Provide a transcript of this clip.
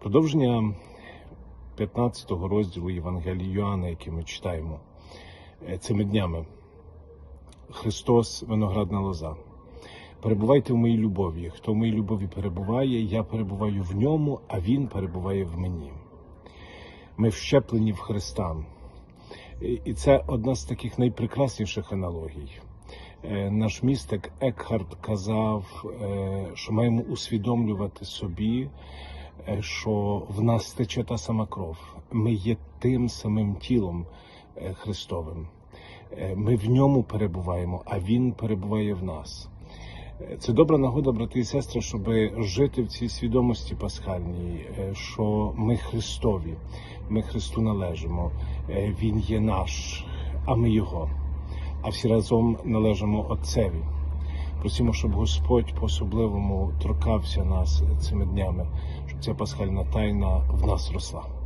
Продовження 15 розділу Євангелії Йоанна, який ми читаємо е, цими днями. Христос, виноградна лоза. Перебувайте в моїй любові. Хто в моїй любові перебуває, я перебуваю в ньому, а він перебуває в мені. Ми вщеплені в Христа. І- це одна з таких найпрекрасніших аналогій. Е, Наш містик Екхард казав, е, що маємо усвідомлювати собі, що в нас тече та сама кров. Ми є тим самим тілом е, Христовим. Е, Ми в ньому перебуваємо, а Він перебуває в нас. Е, Це добра нагода, брати і сестри, щоб жити в цій свідомості пасхальній, е, що ми Христові, ми Христу належимо, Е, Він є наш, а ми Його. А всі разом належимо Отцеві. Просимо, щоб Господь по-особливому торкався нас цими днями, щоб ця пасхальна тайна в нас росла.